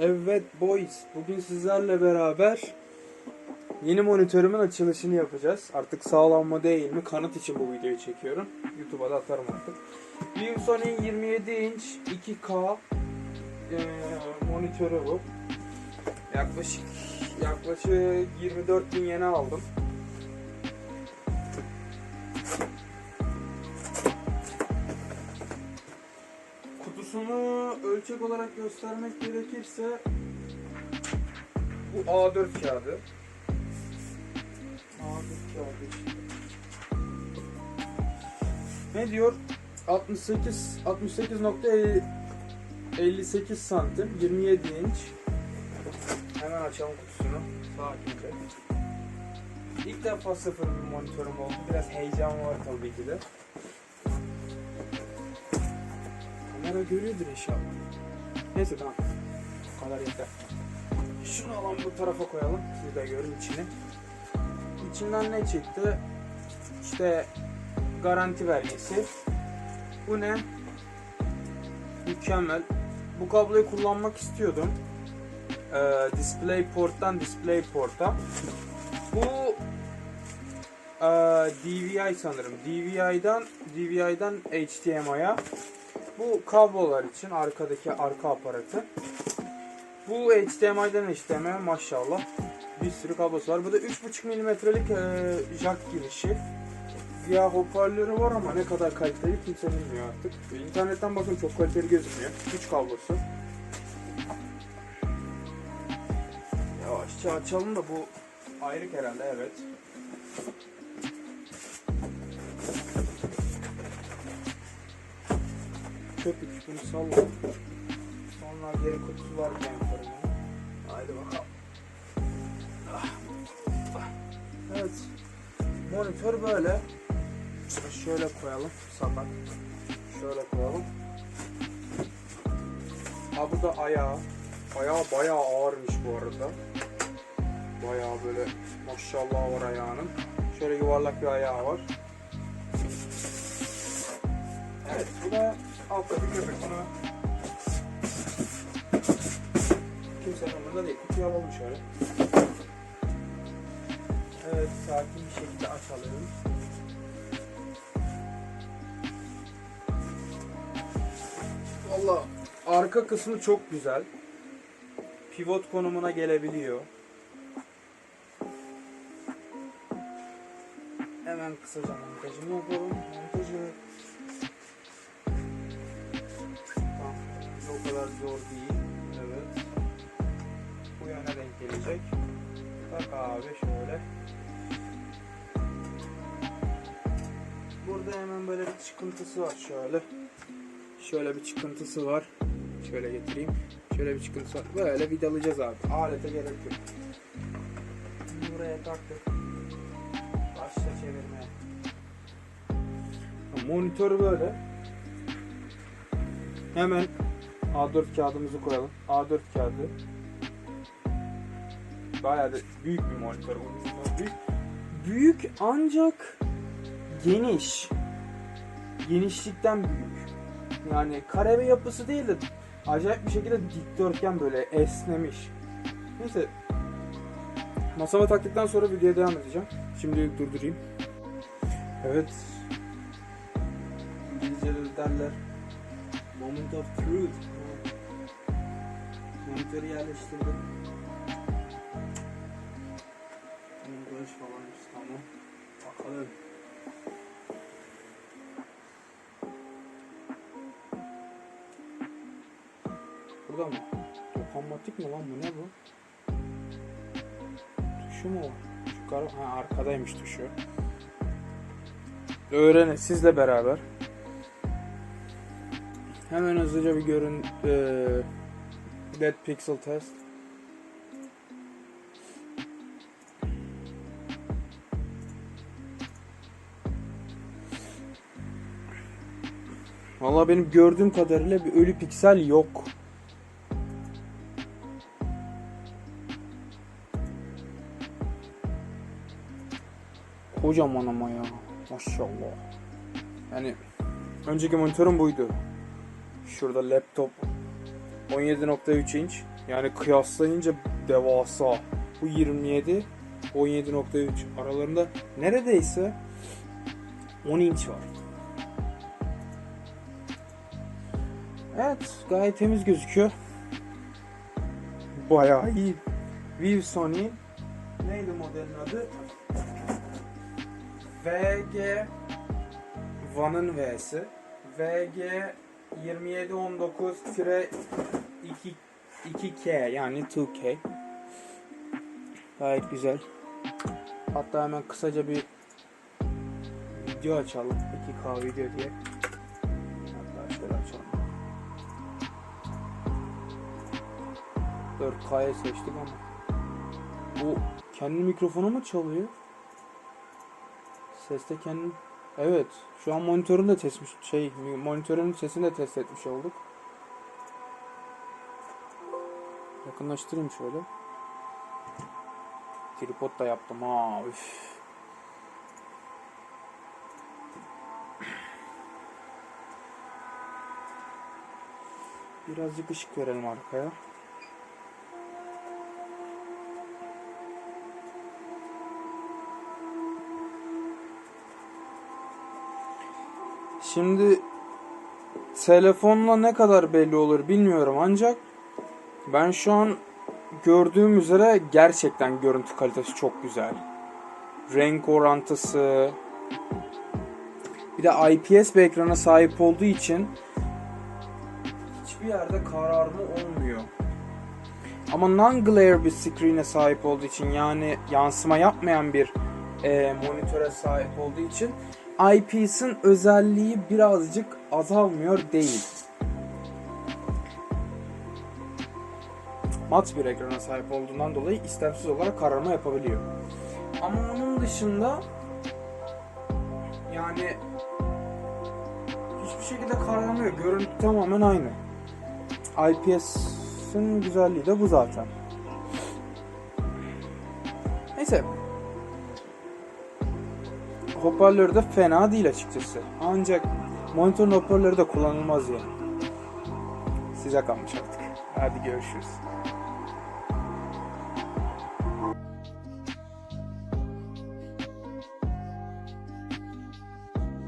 Evet boys, bugün sizlerle beraber yeni monitörümün açılışını yapacağız. Artık sağlam mı değil mi kanıt için bu videoyu çekiyorum. YouTube'a da atarım artık. ViewSony 27 inç 2K eee, monitörü bu. Yaklaşık yaklaşık 24 bin yene aldım. Ölçek olarak göstermek gerekirse bu A4 kağıdı. A4 kağıdı işte. Ne diyor? 68 68.58 santim 27 inç. Hemen açalım kutusunu. Sakince. İlk defa sıfır bir monitörüm oldu. Biraz heyecan var tabii ki de. Kamera görüyordur inşallah. Neyse tamam. Bu kadar yeter. Şunu alalım bu tarafa koyalım. Siz de görün içini. İçinden ne çıktı? İşte garanti belgesi. Bu ne? Mükemmel. Bu kabloyu kullanmak istiyordum. Ee, DisplayPort'tan DisplayPort'a. Bu ee, DVI sanırım. DVI'dan DVI'dan HDMI'ya. Bu kablolar için arkadaki arka aparatı. Bu HDMI'den HDMI maşallah. Bir sürü kablosu var. Bu da 3.5 milimetrelik e, jack girişi. Ya hoparlörü var ama ne kadar kaliteli kimse bilmiyor artık. İnternetten bakın çok kaliteli gözükmüyor. 3 kablosu. Yavaşça açalım da bu ayrık herhalde evet. Köpük bunu salla. Sonra geri kutusu var yaparım. Haydi bakalım. Evet. Monitör böyle. Şöyle koyalım. Sapak. Şöyle koyalım. Ha bu da ayağı. Ayağı bayağı ağırmış bu arada. Bayağı böyle maşallah var ayağının. Şöyle yuvarlak bir ayağı var. Evet bu da altta bir köpek bunu. Kimsenin umurunda değil. Kutuyu alalım şöyle. Evet sakin bir şekilde açalım. Valla arka kısmı çok güzel. Pivot konumuna gelebiliyor. Hemen kısaca montajını yapalım. Montajı Kadar zor değil. Evet. Bu yöne denk gelecek. Bak abi şöyle. Burada hemen böyle bir çıkıntısı var şöyle. Şöyle bir çıkıntısı var. Şöyle getireyim. Şöyle bir çıkıntısı var. Böyle vidalayacağız abi. Alete gerek yok. Buraya taktık. Başla çevirmeye. Monitör böyle. Hemen A4 kağıdımızı koyalım. A4 kağıdı. Bayağı da büyük bir monitör. Büyük, büyük ancak geniş. Genişlikten büyük. Yani kare bir yapısı değil de acayip bir şekilde dikdörtgen böyle esnemiş. Neyse. Masama taktıktan sonra videoya devam edeceğim. Şimdilik durdurayım. Evet. İngilizce'de derler. Moment of truth. Monitörü yerleştirdim. Montaj falan tamam. Bakalım. Burada mı? Dokunmatik mi lan bu ne bu? Tuşu mu var? Yukarı, ha arkadaymış tuşu. Öğrenin sizle beraber. Hemen hızlıca bir görün eee Dead Pixel Test. Vallahi benim gördüğüm kadarıyla bir ölü piksel yok. Kocaman ama ya. Maşallah. Yani önceki monitörüm buydu. Şurada laptop 17.3 inç. Yani kıyaslayınca devasa. Bu 27, 17.3 aralarında neredeyse 10 inç var. Evet, gayet temiz gözüküyor. Bayağı iyi. Viv Sony neydi modelin adı? VG Van'ın V'si. VG 2719 2 2K yani 2K. Gayet güzel. Hatta hemen kısaca bir video açalım. 2K video diye. Hatta şöyle açalım. 4K'ya seçtik ama. Bu kendi mikrofonu mu çalıyor? Ses de kendi... Evet. Şu an monitörün de test şey monitörün sesini de test etmiş olduk. Yakınlaştırayım şöyle. Tripod da yaptım ha. Üf. Birazcık ışık verelim arkaya. Şimdi telefonla ne kadar belli olur bilmiyorum ancak ben şu an gördüğüm üzere gerçekten görüntü kalitesi çok güzel. Renk orantısı bir de IPS bir ekrana sahip olduğu için hiçbir yerde kararma olmuyor. Ama non-glare bir screen'e sahip olduğu için yani yansıma yapmayan bir e, monitöre sahip olduğu için IPS'in özelliği birazcık azalmıyor değil. Mat bir ekrana sahip olduğundan dolayı istemsiz olarak kararma yapabiliyor. Ama onun dışında yani hiçbir şekilde kararmıyor. Görüntü tamamen aynı. IPS'in güzelliği de bu zaten. Neyse hoparlörü de fena değil açıkçası. Ancak monitörün hoparlörü de kullanılmaz yani. Size kalmış artık. Hadi görüşürüz.